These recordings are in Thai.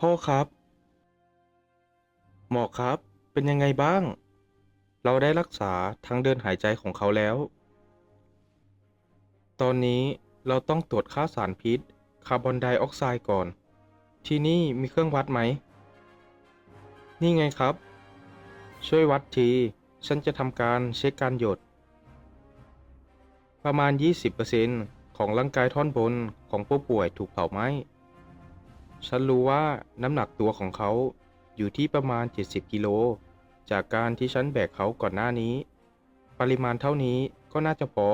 พ่อครับ หมอครับ เป็นยังไงบ้าง เราได้รักษาทางเดินหายใจของเขาแล้ว ตอนนี้เราต้องตรวจค่าสารพิษ คาร์บอนไดออกไซด์ก่อน ที่นี่มีเครื่องวัดไหม นี่ไงครับ ช่วยวัดที ฉันจะทำการเช็คการหยด ประมาณ 20%ของร่างกายท่อนบนของผู้ป่วยถูกเผาไหม้ ฉันรู้ว่าน้ำหนักตัวของเขาอยู่ที่ประมาณ 70 กิโล จากการที่ฉันแบกเขาก่อนหน้านี้ ปริมาณเท่านี้ก็น่าจะพอ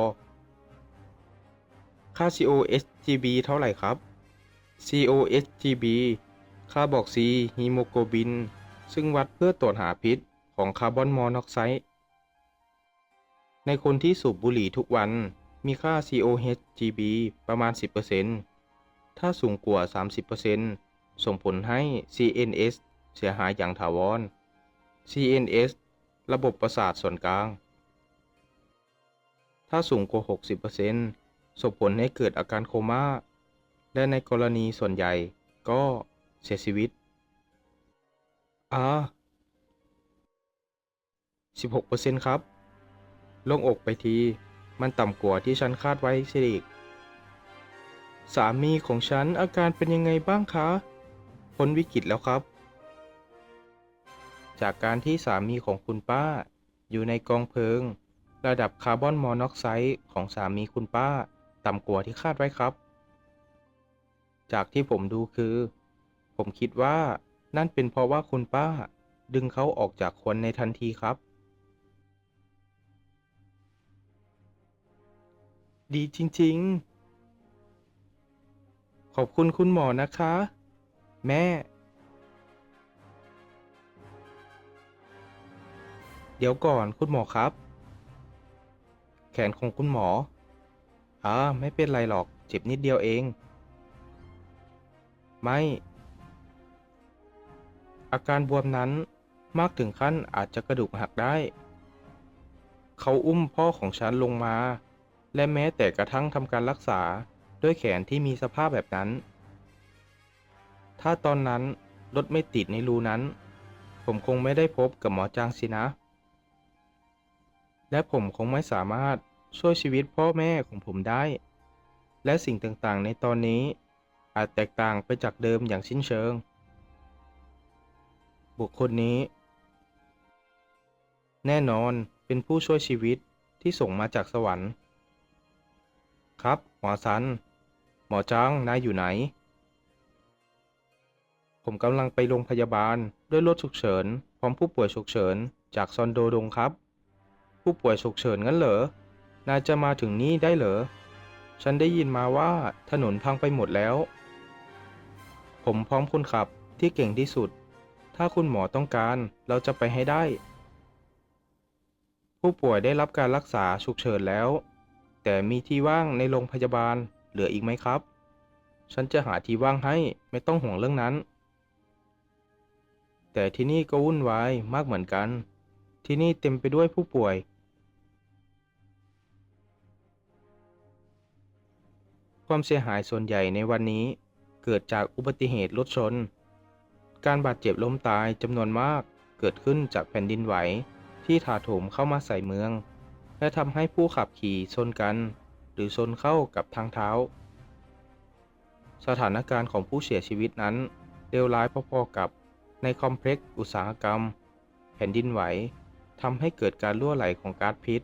ค่า COSGB เท่าไหร่ครับ COSGB ค่าบอกซีฮีโมโกบิน ซึ่งวัดเพื่อตรวจหาพิษของคาร์บอนมอนอกไซด์ ในคนที่สูบบุหรี่ทุกวันมีค่า COHGB ประมาณ 10% ถ้าสูงกว่า 30%ส่งผลให้ CNS เสียหายอย่างถาวร CNS ระบบประสาทส่วนกลาง ถ้าสูงกว่า 60%ส่งผลให้เกิดอาการโคม่า และในกรณีส่วนใหญ่ก็เสียชีวิตอ่า16%ครับล่งอกไปที มันต่ำกว่าที่ฉันคาดไว้เสียอีก สามีของฉันอาการเป็นยังไงบ้างคะพ้นวิกฤตแล้วครับ จากการที่สามีของคุณป้า อยู่ในกองเพลิง ระดับคาร์บอนมอนอกไซด์ของสามีคุณป้า ต่ำกว่าที่คาดไว้ครับ จากที่ผมดูคือ ผมคิดว่านั่นเป็นเพราะว่าคุณป้า ดึงเขาออกจากคนในทันทีครับ ดีจริง ๆ อบคุณคุณหมอนะคะ แม่ เดี๋ยวก่อนคุณหมอครับ แขนของคุณหมออ่าไม่เป็นไรหรอก เจ็บนิดเดียวเอง ไม่ อาการบวมนั้นมากถึงขั้นอาจจะกระดูกหักได้ เขาอุ้มพ่อของฉันลงมา และแม้แต่กระทั่งทำการรักษา ด้วยแขนที่มีสภาพแบบนั้น ถ้าตอนนั้นรถไม่ติดในรูนั้น ผมคงไม่ได้พบกับหมอจางสินะ และผมคงไม่สามารถช่วยชีวิตพ่อแม่ของผมได้ และสิ่งต่างๆในตอนนี้ อาจแตกต่างไปจากเดิมอย่างสิ้นเชิง บุคคลนี้ แน่นอนเป็นผู้ช่วยชีวิตที่ส่งมาจากสวรรค์ ครับหมอซัน หมอจ้างนายอยู่ไหน ผมกำลังไปโรงพยาบาลด้วยรถฉุกเฉิน พร้อมผู้ป่วยฉุกเฉิน จากซอนโดดงครับ ผู้ป่วยฉุกเฉินงั้นเหรอนายจะมาถึงนี่ได้เหรอ ฉันได้ยินมาว่าถนนพังไปหมดแล้ว ผมพร้อมคนขับที่เก่งที่สุด ถ้าคุณหมอต้องการเราจะไปให้ได้ ผู้ป่วยได้รับการรักษาฉุกเฉินแล้ว แต่มีที่ว่างในโรงพยาบาล เหลืออีกไหมครับ ฉันจะหาที่ว่างให้ไม่ต้องห่วงเรื่องนั้น แต่ที่นี่ก็วุ่นวายมากเหมือนกัน ที่นี่เต็มไปด้วยผู้ป่วย ความเสียหายส่วนใหญ่ในวันนี้เกิดจากอุบัติเหตุรถชน การบาดเจ็บล้มตายจำนวนมากเกิดขึ้นจากแผ่นดินไหวที่ถาโถมเข้ามาใส่เมือง และทำให้ผู้ขับขี่ชนกัน รือชนเข้ากับทางเท้า สถานการณ์ของผู้เสียชีวิตนั้นเลวร้ายพอๆกับในคอมเพล็กซ์อุตสาหกรรม แผ่นดินไหวทำให้เกิดการรั่วไหลของก๊าซพิษ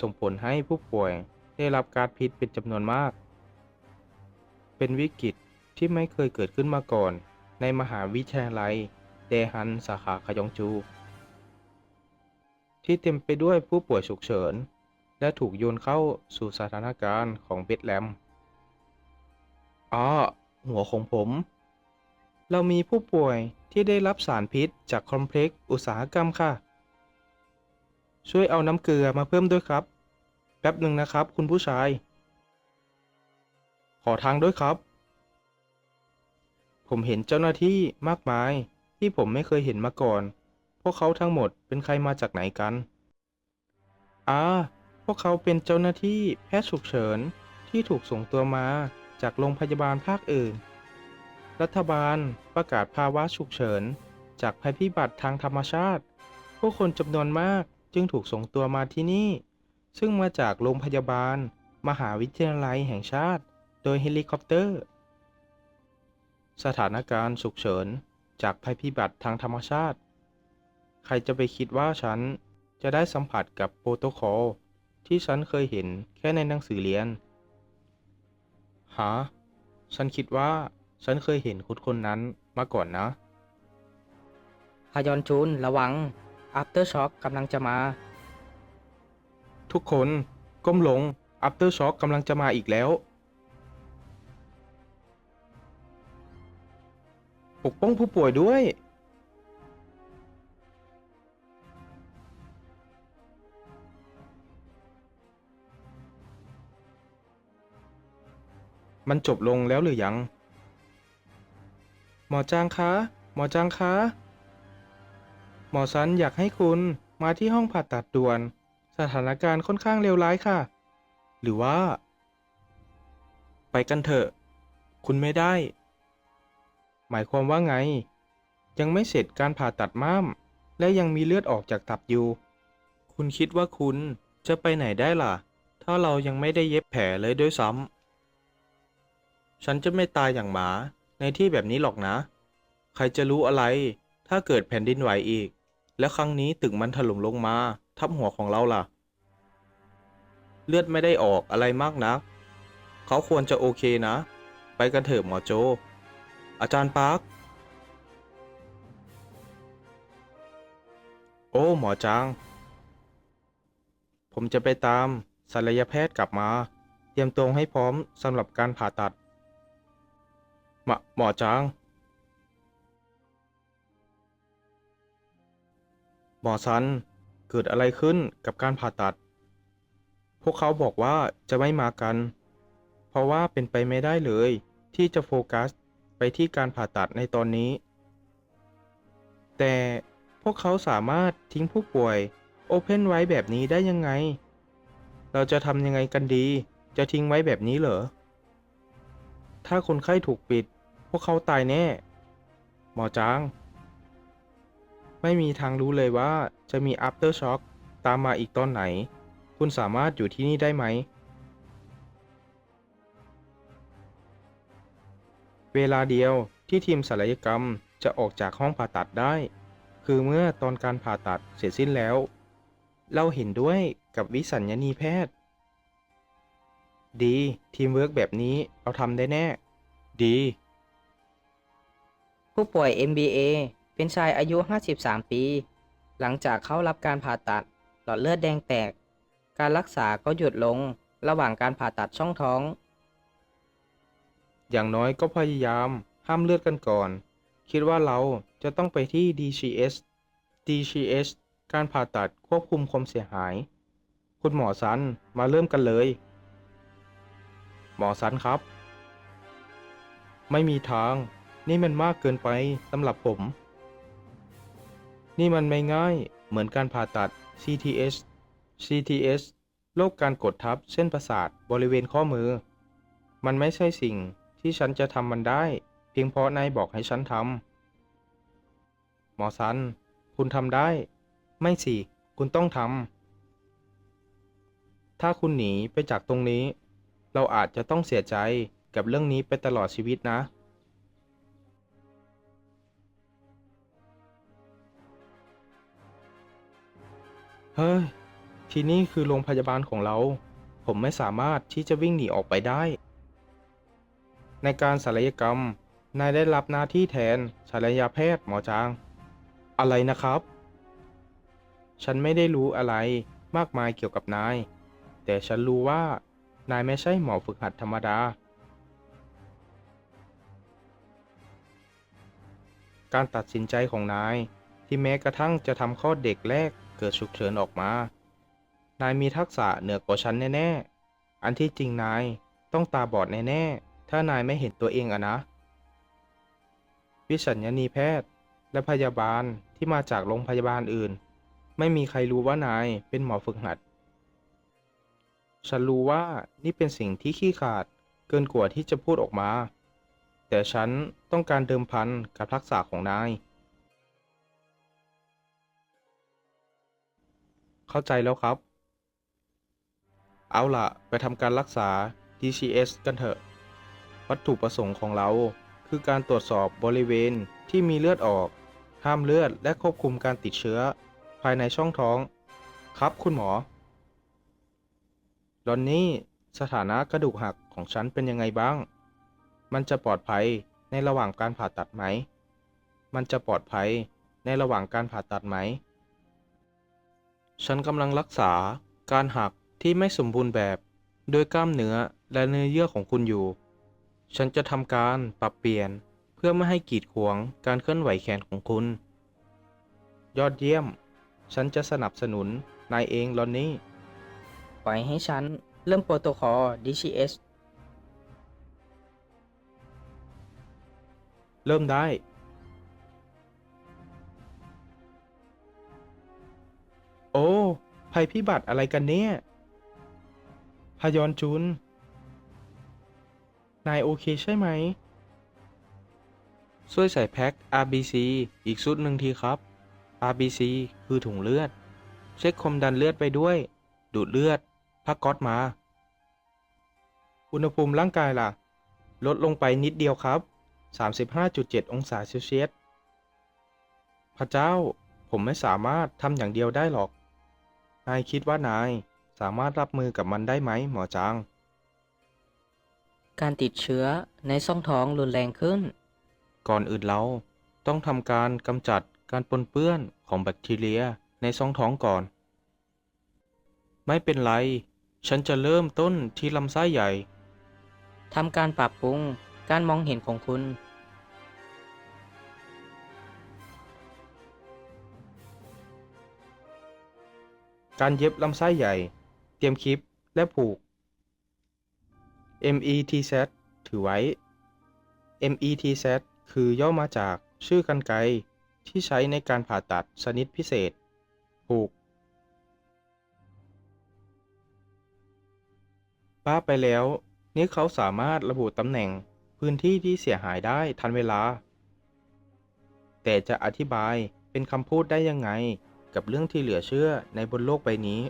ส่งผลให้ผู้ป่วยได้รับก๊าซพิษเป็นจำนวนมาก เป็นวิกฤตที่ไม่เคยเกิดขึ้นมาก่อน ในมหาวิทยาลัยเดฮันสาขาขยองจู ที่เต็มไปด้วยผู้ป่วยฉุกเฉิน และถูกโยนเข้าสู่สถานการณ์ของเบธแลมอ๋อหัวของผม เรามีผู้ป่วยที่ได้รับสารพิษจากคอมเพล็กซ์อุตสาหกรรมค่ะ ช่วยเอาน้ำเกลือมาเพิ่มด้วยครับ แป๊บหนึ่งนะครับคุณผู้ชาย ขอทางด้วยครับ ผมเห็นเจ้าหน้าที่มากมายที่ผมไม่เคยเห็นมาก่อน พวกเขาทั้งหมดเป็นใครมาจากไหนกัน อ่า พวกเขาเป็นเจ้าหน้าที่แพทย์ฉุกเฉินที่ถูกส่งตัวมาจากโรงพยาบาลภาคอื่น รัฐบาลประกาศภาวะฉุกเฉิน จากภัยพิบัติทางธรรมชาติ ผู้คนจำนวนมากจึงถูกส่งตัวมาที่นี่ ซึ่งมาจากโรงพยาบาล มหาวิทยาลัยแห่งชาติ โดยเฮลิคอปเตอร์ สถานการณ์ฉุกเฉิน จากภัยพิบัติทางธรรมชาติ ใครจะไปคิดว่าฉันจะได้สัมผัสกับโปรโตคอล ที่ฉันเคยเห็นแค่ในหนังสือเรียน หา ฉันคิดว่าฉันเคยเห็นคนคนนั้นมาก่อนนะฮยอนจูนระวัง After Shock กำลังจะมา ทุกคนก้มลง After Shock กำลังจะมาอีกแล้ว ปกป้องผู้ป่วยด้วย มันจบลงแล้วหรือยัง หมอจางคะ หมอจางคะ หมอสันอยากให้คุณมาที่ห้องผ่าตัดด่วน สถานการณ์ค่อนข้างเลวร้ายค่ะ หรือว่า ไปกันเถอะ คุณไม่ได้ หมายความว่าไง ยังไม่เสร็จการผ่าตัดม้าม และยังมีเลือดออกจากตับอยู่ คุณคิดว่าคุณจะไปไหนได้ล่ะ ถ้าเรายังไม่ได้เย็บแผลเลยด้วยซ้ำ ฉันจะไม่ตายอย่างหมาในที่แบบนี้หรอกนะ ใครจะรู้อะไร ถ้าเกิดแผ่นดินไหวอีก และครั้งนี้ตึกมันถล่มลงมา ทับหัวของเราล่ะ เลือดไม่ได้ออกอะไรมากนัก เขาควรจะโอเคนะ ไปกันเถอะหมอโจ อาจารย์ปาร์ค โอ้ หมอจาง ผมจะไปตามศัลยแพทย์กลับมา เตรียมตัวให้พร้อมสำหรับการผ่าตัด หมอหมอจางหมอซันเกิดอะไรขึ้นกับการผ่าตัด พวกเขาบอกว่าจะไม่มากัน เพราะว่าเป็นไปไม่ได้เลย ที่จะโฟกัสไปที่การผ่าตัดในตอนนี้ แต่พวกเขาสามารถทิ้งผู้ป่วยโอเพนไว้แบบนี้ได้ยังไง เราจะทำยังไงกันดี จะทิ้งไว้แบบนี้เหรอ ถ้าคนไข้ถูกปิด พวกเขาตายแน่ หมอจาง ไม่มีทางรู้เลยว่าจะมี after shock ตามมาอีกตอนไหน คุณสามารถอยู่ที่นี่ได้ไหม เวลาเดียวที่ทีมศัลยกรรมจะออกจากห้องผ่าตัดได้ คือเมื่อตอนการผ่าตัดเสร็จสิ้นแล้ว เราเห็นด้วยกับวิสัญญนีแพทย์ ดี ทีมเวิร์กแบบนี้เราทำได้แน่ ดี ผู้ป่วย MBA เป็นชายอายุ 53 ปี หลังจากเข้ารับการผ่าตัด หลอดเลือดแดงแตก การรักษาก็หยุดลงระหว่างการผ่าตัดช่องท้อง อย่างน้อยก็พยายามห้ามเลือดกันก่อน คิดว่าเราจะต้องไปที่ DCS DCS การผ่าตัดควบคุมความเสียหาย คุณหมอสันมาเริ่มกันเลย หมอสันครับ ไม่มีทาง นี่มันมากเกินไปสำหรับผม นี่มันไม่ง่าย เหมือนการผ่าตัด CTS CTS โรคการกดทับเส้นประสาทบริเวณข้อมือ มันไม่ใช่สิ่งที่ฉันจะทำมันได้ เพียงเพราะนายบอกให้ฉันทำหมอสัน คุณทำได้ ไม่สิ คุณต้องทำถ้าคุณหนีไปจากตรงนี้ เราอาจจะต้องเสียใจกับเรื่องนี้ไปตลอดชีวิตนะ เฮ้ย ที่นี่คือโรงพยาบาลของเรา ผมไม่สามารถที่จะวิ่งหนีออกไปได้ ในการศัลยกรรม นายได้รับหน้าที่แทนศัลยแพทย์หมอจาง อะไรนะครับ ฉันไม่ได้รู้อะไรมากมายเกี่ยวกับนาย แต่ฉันรู้ว่านายไม่ใช่หมอฝึกหัดธรรมดา การตัดสินใจของนายที่แม้กระทั่งจะทำข้อเด็กแรก เกิดฉุกเฉินออกมา นายมีทักษะเหนือกว่าฉันแน่ๆ อันที่จริงนายต้องตาบอดแน่ๆ ถ้านายไม่เห็นตัวเองอะนะ วิสัญญานีแพทย์และพยาบาลที่มาจากโรงพยาบาลอื่น ไม่มีใครรู้ว่านายเป็นหมอฝึกหัด ฉันรู้ว่านี่เป็นสิ่งที่ขี้ขาดเกินกว่าที่จะพูดออกมา แต่ฉันต้องการเดิมพันกับทักษะของนาย เข้าใจแล้วครับ เอาล่ะ ไปทำการรักษา DCS กันเถอะ วัตถุประสงค์ของเรา คือการตรวจสอบบริเวณที่มีเลือดออก ห้ามเลือดและควบคุมการติดเชื้อ ภายในช่องท้อง ครับคุณหมอลอนนี่สถานะกระดูกหักของฉันเป็นยังไงบ้าง มันจะปลอดภัยในระหว่างการผ่าตัดไหม มันจะปลอดภัยในระหว่างการผ่าตัดไหม ฉันกำลังรักษาการหักที่ไม่สมบูรณ์แบบ โดยกล้ามเนื้อและเนื้อเยื่อของคุณอยู่ ฉันจะทำการปรับเปลี่ยนเพื่อไม่ให้กีดขวางการเคลื่อนไหวแขนของคุณ ยอดเยี่ยม ฉันจะสนับสนุนนายเองลอนนี่ ปล่อยให้ฉันเริ่มโปรโตคอล DCS เริ่มได้ ภัยพิบัติอะไรกันเนี่ยพยอนจุน นายโอเคใช่ไหม ช่วยใส่แพ็ค RBC อีกชุดหนึ่งทีครับ RBC คือถุงเลือด เช็คความดันเลือดไปด้วย ดูดเลือดพักก๊อตมา อุณหภูมิร่างกายล่ะ ลดลงไปนิดเดียวครับ 35.7 องศาเซลเซียส พระเจ้า ผมไม่สามารถทำอย่างเดียวได้หรอก นายคิดว่านายสามารถรับมือกับมันได้ไหมหมอจาง การติดเชื้อในช่องท้องรุนแรงขึ้น ก่อนอื่นเราต้องทำการกำจัดการปนเปื้อนของแบคทีเรียในช่องท้องก่อน ไม่เป็นไร ฉันจะเริ่มต้นที่ลำไส้ใหญ่ ทำการปรับปรุงการมองเห็นของคุณ การเย็บลำไส้ใหญ่ เตรียมคลิปและผูก METZ ถือไว้ METZ คือย่อมาจากชื่อกันไกที่ใช้ในการผ่าตัดชนิดพิเศษ ผูก ป้าไปแล้ว นี่เขาสามารถระบุตำแหน่งพื้นที่ที่เสียหายได้ทันเวลา แต่จะอธิบายเป็นคำพูดได้ยังไง กับเรื่องที่เหลือเชื่อในบนโลกใบนี้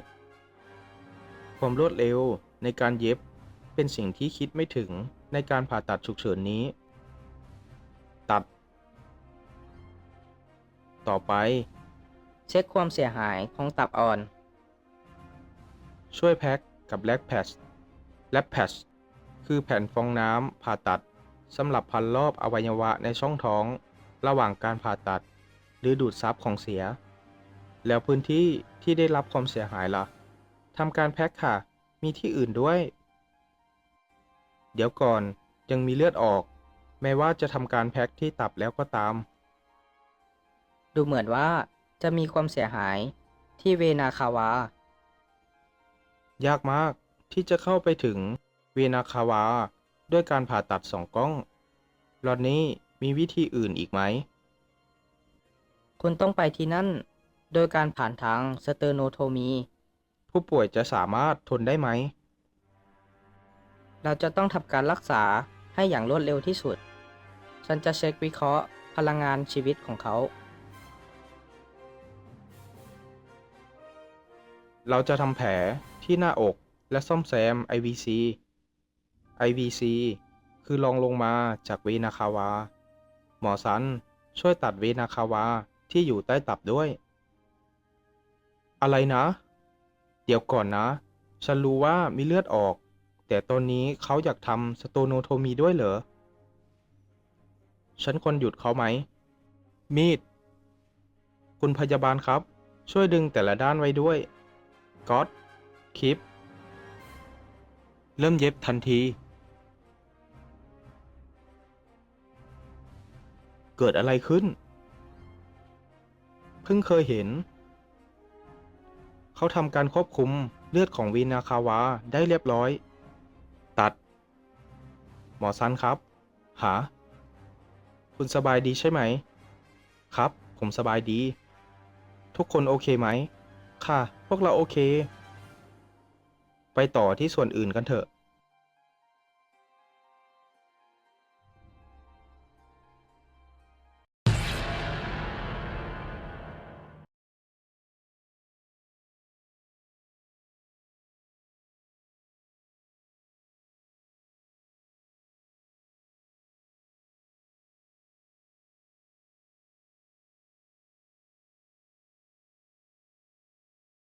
ความรวดเร็วในการเย็บเป็นสิ่งที่คิดไม่ถึงในการผ่าตัดฉุกเฉินนี้ ตัด ต่อไป เช็คความเสียหายของตับอ่อน ช่วยแพ็คกับแลกแพชแลกแพชคือแผ่นฟองน้ำผ่าตัดสำหรับพันรอบอวัยวะในช่องท้อง ระหว่างการผ่าตัด หรือดูดซับของเสีย แล้วพื้นที่ที่ได้รับความเสียหายล่ะทำการแพ็คค่ะ มีที่อื่นด้วย เดี๋ยวก่อนยังมีเลือดออก แม้ว่าจะทำการแพ็คที่ตับแล้วก็ตาม ดูเหมือนว่าจะมีความเสียหายที่เวนาคาวา ยากมากที่จะเข้าไปถึงเวนาคาวา ด้วยการผ่าตัดสองกล้องรอนนี้มีวิธีอื่นอีกไหม คุณต้องไปที่นั่น โดยการผ่านทางสเตอร์โนโทมี ผู้ป่วยจะสามารถทนได้ไหม เราจะต้องทำการรักษาให้อย่างรวดเร็วที่สุด ฉันจะเช็ควิเคราะห์พลังงานชีวิตของเขา เราจะทำแผลที่หน้าอกและซ่อมแซม IVC IVC คือรองลงมาจากเวนาคาวา หมอสันช่วยตัดเวนาคาวาที่อยู่ใต้ตับด้วย อะไรนะ เดี๋ยวก่อนนะ ฉันรู้ว่ามีเลือดออก แต่ตอนนี้เขาอยากทำสโตโนโทมีด้วยเหรอ ฉันควรหยุดเขาไหม มีด คุณพยาบาลครับ ช่วยดึงแต่ละด้านไว้ด้วยก๊อตคลิป เริ่มเย็บทันที เกิดอะไรขึ้น เพิ่งเคยเห็น เขาทำการควบคุมเลือดของวินาคาวาได้เรียบร้อย ตัด หมอซันครับ หา คุณสบายดีใช่ไหม ครับ ผมสบายดี ทุกคนโอเคไหม ค่ะ พวกเราโอเค ไปต่อที่ส่วนอื่นกันเถอะ